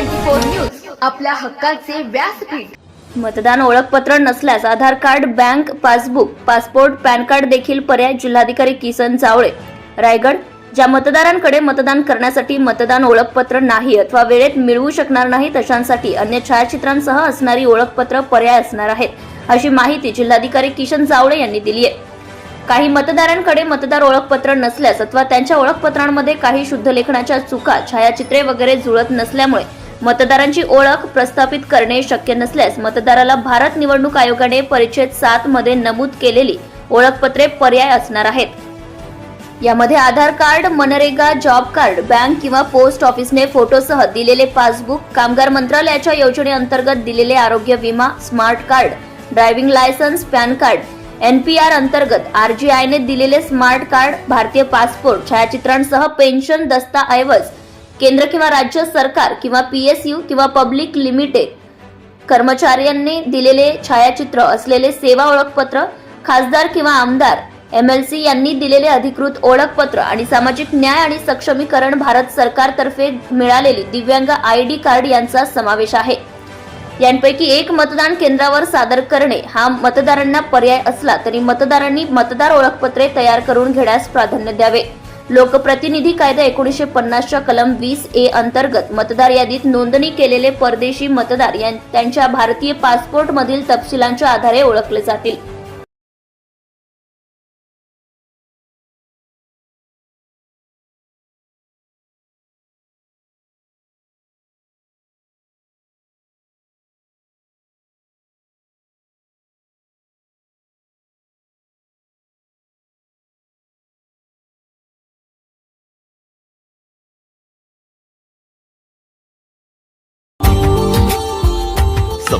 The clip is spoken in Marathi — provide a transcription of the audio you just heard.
फोर न्यूज आपल्या हक्काचे व्यासपीठ. मतदान ओळखपत्र नसल्यास Aadhaar card bank passbook passport PAN card देखील पर्याय जिल्हाधिकारी किसन जावळे. रायगड ज्या मतदारांकडे मतदान करण्यासाठी मतदान ओळखपत्र नाही अथवा वेळेत मिळवू शकणार नाही तशांसाठी अन्य छायाचित्रांसह असणारी ओळखपत्र पर्याय असणार आहेत अशी माहिती जिल्हाधिकारी किशन जावळे यांनी दिली आहे. काही मतदारांकडे मतदार ओळखपत्र नसल्यास अथवा त्यांच्या ओळखपत्रांमध्ये काही शुद्धलेखनाच्या चुका छायाचित्रे वगैरे जुळत नसल्यामुळे मतदारांची ओळख प्रस्थापित करणे शक्य नसल्यास मतदाराला भारत निवडणूक आयोगाने परिच्छेद सात मध्ये नमूद केलेली ओळखपत्रे पर्याय असणार आहेत. यामध्ये आधार कार्ड मनरेगा जॉब कार्ड बँक किंवा पोस्ट ऑफिसने फोटोसह दिलेले पासबुक कामगार मंत्रालयाच्या योजनेअंतर्गत दिलेले आरोग्य विमा smart card driving licence PAN card NPR अंतर्गत आरजीआयने दिलेले स्मार्ट कार्ड भारतीय पासपोर्ट छायाचित्रांसह पेन्शन दस्ताऐवज केंद्र किंवा राज्य सरकार किंवा पीएसयू किंवा पब्लिक लिमिटेड कर्मचाऱ्यांनी दिलेले छायाचित्र असलेले सेवा ओळखपत्र खासदार किंवा आमदार एमएलसी यांनी दिलेले अधिकृत ओळखपत्र आणि सामाजिक न्याय आणि सक्षमीकरण भारत सरकारतर्फे मिळालेली दिव्यांग आय डी कार्ड यांचा समावेश आहे. यांपैकी एक मतदान केंद्रावर सादर करणे हा मतदारांना पर्याय असला तरी मतदारांनी मतदार ओळखपत्रे तयार करून घेण्यास प्राधान्य द्यावे. लोकप्रतिनिधी कायदा एकोणीसशे पन्नासच्या कलम वीस ए अंतर्गत मतदार यादीत नोंदणी केलेले परदेशी मतदार यां- त्यांच्या भारतीय पासपोर्टमधील तपशिलांच्या आधारे ओळखले जातील.